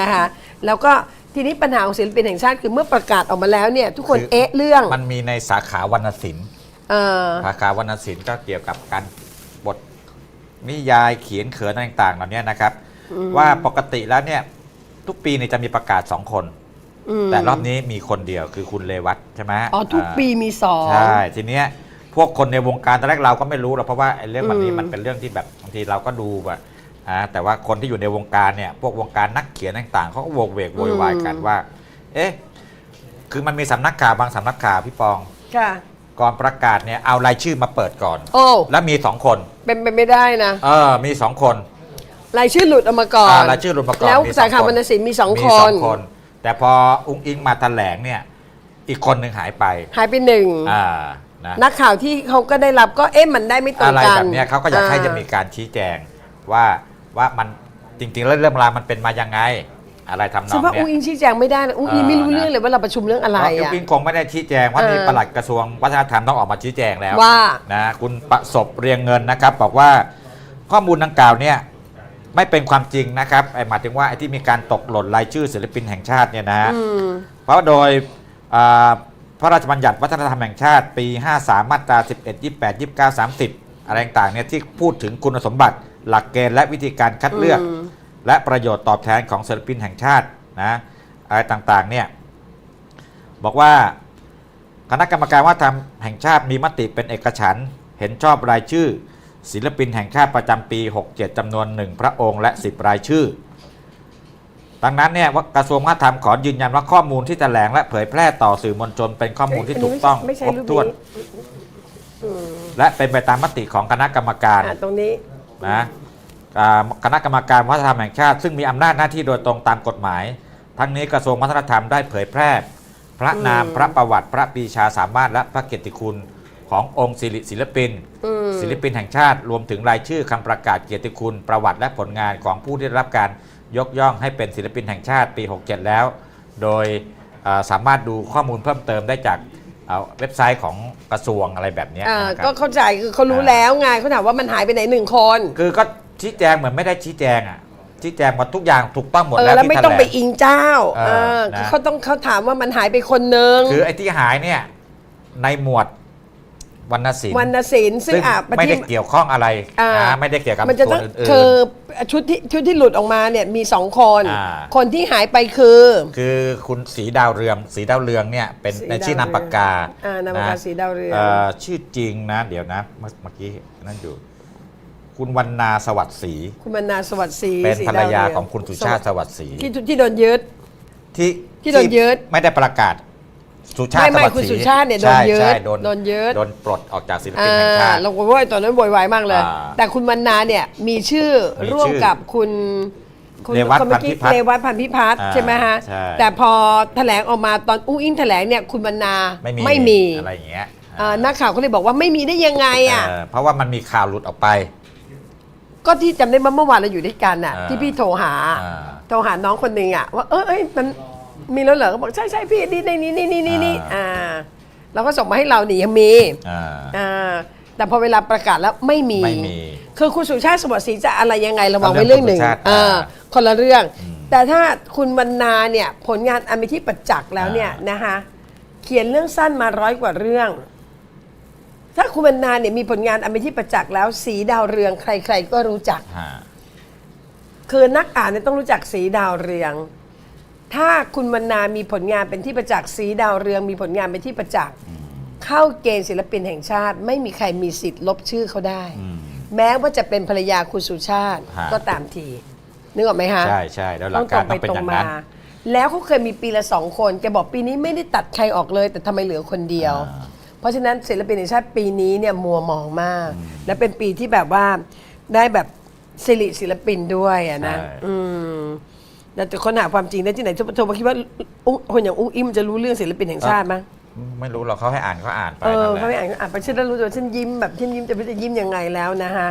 นะคะแล้วก็ทีนี้ปัญหาของศิลปินแห่งชาติคือเมื่อประกาศออกมาแล้วเนี่ยทุกคนคือเอ๊ะเรื่องมันมีในสาขาวรรณศิลป์เออสาขาวรรณศิลป์ก็เกี่ยวกับการบทนิยายเขียนเขินอะไรต่างๆเหล่านี้นะครับ ว่าปกติแล้วเนี่ยทุกปีเนี่ยจะมีประกาศสองคนมแต่รอบนี้มีคนเดียวคือคุณเลวัตใช่ไหมอ๋อทุกาปีมีสองใช่ทีเนี้ยพวกคนในวงการตอนแรกเราก็ไม่รู้หรอกเพราะว่าไอ้เรื่องแบบนี้อืมมันเป็นเรื่องที่แบบบางทีเราก็ดูแบบ อ่าแต่ว่าคนที่อยู่ในวงการเนี่ยพวกวงการนักเขียนต่างๆเขาก็โวกเวกโวยวายกันว่า เอ๊ะคือมันมีสำนักข่าวบางสำนักข่าวพี่ปอง ค่ะ ก่อนประกาศเนี่ยเอารายชื่อมาเปิดก่อน โอ้ แล้วมีสองคนเป็นไปไม่ได้นะ เออมีสองคน รายชื่อหลุดออกมาก่อน อ่ารายชื่อหลุดมาก่อนแล้วมีสาขาวรรณนศิลป์มีสองมีคสอนงคน แต่พออุ้งอิงมาแถลงเนี่ย อีกคนหนึ่งหายไป หายไปหนึ่ง อ่านะนักข่าวที่เขาก็ได้รับก็เอ๊ะมันได้ไม่ตรงอะไรกันแบบเนี้ยเขาก็อยากให้จะมีการชี้แจงว่า ว่ามันจริง ๆ แล้วเรื่องราวมันเป็นมายังไง อะไรทำนฉัอนงว่าเนี่อุ้งอิยงชี้แจงไม่ได้นะอุ้งอิงเออไม่รู้นะเรื่องเลยว่าเราประชุมเรื่องอะไรเพราะอะพิงคงไม่ได้ชี้แจงว่าเออนี่ปลัดกระทรวงวัฒนธรรมต้องออกมาชี้แจงแล้วว่า นะคุณประสบเรียงเงินนะครับ บอกว่าข้อมูลดังกล่าวเนี่ยไม่เป็นความจริงนะครับไอ้หมายถึงว่าไอ้ที่มีการตกหล่นรายชื่อศิลปินแห่งชาติเนี่ยนะฮะ อืม เพราะโดยอ่าพระราชบัญญัติวัฒนธรรมแห่งชาติปี 53 มาตรา 11 28 29 30 อะไรต่างๆเนี่ยที่พูดถึงคุณสมบัติ หลักเกณฑ์และวิธีการคัดเลือกอืมและประโยชน์ตอบแทนของศิลปินแห่งชาตินะอะไรต่างๆเนี่ยบอกว่าคณะกรรมการวัฒนธรรมแห่งชาติมีมติเป็นเอกฉันท์เห็นชอบรายชื่อ ศิลปินแห่งชาติประจำปี 67จำนวน1พระองค์และ 10 รายชื่อดังนั้นเนี่ยว่ากระทรวงวัฒนธรรมขอยืนยันว่าข้อมูลที่แถลงและเผยแพร่ต่อสื่อมวลชนเป็นข้อมูลที่ถูกต้องไม่ใช่ครบรูปถ้วนนี้อืม และเป็นไปตามมติของคณะกรรมการอะตรงนี้ นะอ่าคณะกรรมการวัฒนธรรมแห่งชาติ ซึ่งมีอำนาจหน้าที่โดยตรงตามกฎหมาย ทั้งนี้กระทรวงวัฒนธรรมได้เผยแพร่ พระนามอืม พระประวัติพระปรีชาสามารถและพระเกียรติคุณขององค์ศิริศิลปิน อืมศิลปินแห่งชาติรวมถึงรายชื่อคำประกาศเกียรติคุณประวัติและผลงานของผู้ที่ได้รับการยกย่องให้เป็นศิลปินแห่งชาติปี 67 แล้ว โดยอ่าสามารถดูข้อมูลเพิ่มเติมได้จาก อ่าเว็บไซต์ของกระทรวงอะไรแบบเนี้ยอ่านะครับ ก็เข้าใจคือเขารู้อ่าแล้วไงเขาถามว่ามันหายไปไหนหนึ่งคน คือก็ชี้แจงเหมือนไม่ได้ชี้แจงอะชี้แจงหมดทุกอย่างถูกต้องหมดเออแล้วแล้วที่ไม่แถต้องลไปงอิงเจ้าเออเออนะ เขาต้องเขาถามว่ามันหายไปคนหนึ่งคือไอ้ที่หายเนี่ยในหมวด วรรณศิลป์วรรณศิลป์ซึ่งซึ่งอะไม่ได้ที่เกี่ยวข้องอะไรอ่านะไม่ได้เกี่ยวกับมันจะส่วต้อนงอื่นคือชุดที่ชุดที่หลุดออกมาเนี่ยมีสองคนอ่าคนที่หายไปคือๆคือคุณสีดาวเรือง สีดาวเรืองเนี่ยเป็นสีในชื่อนามปากกาอ่านามปากกาสีดาวเรืองชื่อจริงนะเดี๋ยวนะเมื่อเมื่อกี้นั่นอยู่คุณวรรณาสวัสดิ์ศรีคุณมนาสวัสดิ์ศรีเป็นศรีภรรยาดวเของคุณสุชาติสวัสดิ์ศรีที่ที่โดนยึดที่ที่โดนยึดไม่ได้ประกาศ สุชาติไม่ไม่สวัสดิ์คุณศรีสุชาติเนี่ยโดนใช่ยึดใช่โดนโดนยึด โดนปลดออกจากศิลปิอ่านแห่งชาติ เราก็ว่าตอนนั้นโวยวายมากเลย อ่าแต่คุณมนาเนี่ยมีชื่อมีชื่อร่วมกับคุณคุณเรวัตคนเมื่อกี้พันธิพัฒน์เรวัตพันธิพัฒน์อ่าใช่ไหมฮะใช่ แต่พอแถลงออกมาตอนอุ้งอิงแถลงเนี่ยคุณมนาไม่มีไม่มีอะไรอย่างเงี้ยอ่านักข่าวก็เลยบอกว่าไม่มีได้ยังไงอะ เออเพราะว่ามันมีข่าวหลุดออกไป ก็ที่จำได้ว่าเมื่อวานเราอยู่ด้วยกันอะ อ่าที่พี่โทรหา อ่า โทรหาน้องคนหนึ่งอะว่าเออเอ้ยมัน มีแล้วเหรอก็บอกใช่ใช่พี่นี่ในนี้นี่นี่นี่นี่อ่าอ่าแล้วก็ส่งมาให้เรานี่ยังมีอ่าอ่าแต่พอเวลาประกาศแล้วไม่มี ไม่มี คือคุณสุชาติสวัสดิ์ศรีจะอะไรยังไงระวังเอาไว้เรื่เรื่อองงหนึ่งคุณสุชาติอ่าอ่าคนละเรื่องอืมแต่ถ้าคุณวรรณาเนี่ยผลงานอันเป็นที่ประจักษ์แล้วเนี่ยอ่าน นะคะเขียนเรื่องสั้นมาร้อยกว่าเรื่อง ถ้าคุณวรรณาเนี่ยมีผลงานอันเป็นที่ประจักษ์แล้วสีดาวเรืองใคร ๆ ก็รู้จัก ฮะ คือนักอ่านเนี่ยต้องรู้จักสีดาวเรือง ถ้าคุณวรรณามีผลงานเป็นที่ประจักษ์สีดาวเรืองมีผลงานเป็นที่ประจักษ์เข้าเกณฑ์ศิลปินแห่งชาติ ไม่มีใครมีสิทธิ์ลบชื่อเขาได้อืมแม้ว่าจะเป็นภรรยาคุณสุชาติฮะ ก็ตามทีนึกออกไหมฮะใช่ใช่แล้วหลัต้อกงตการรงต้ไปองเป็นตรองย่างมานั้น แล้วเขาเคยมีปีละสองคนแกบอกปีนี้ไม่ได้ตัดใครออกเลย แต่ทำไมเหลือคนเดียว อ่า เพราะฉะนั้นศิลปินแห่งชาติปีนี้เนี่ยมัวมองมาก และเป็นปีที่แบบว่าได้แบบสิริศิลปินด้วยอะนะใช่ อืมแต่ จะค้นหาความจริงได้ที่ไหนโทรมาคิดว่าอุ๊งคนอย่างอุ้งอิมจะรู้เรื่องศิลปินแห่งชาติไหมไม่รู้หรอกเขาให้อ่านเขาอ่านไปเออนั่นแหละ เขาไม่อ่านอ่านไปฉันแล้วรู้ตัวฉันยิ้มแบบฉันยิ้มจะไม่รู้จะยิ้มยังไงแล้วนะฮะ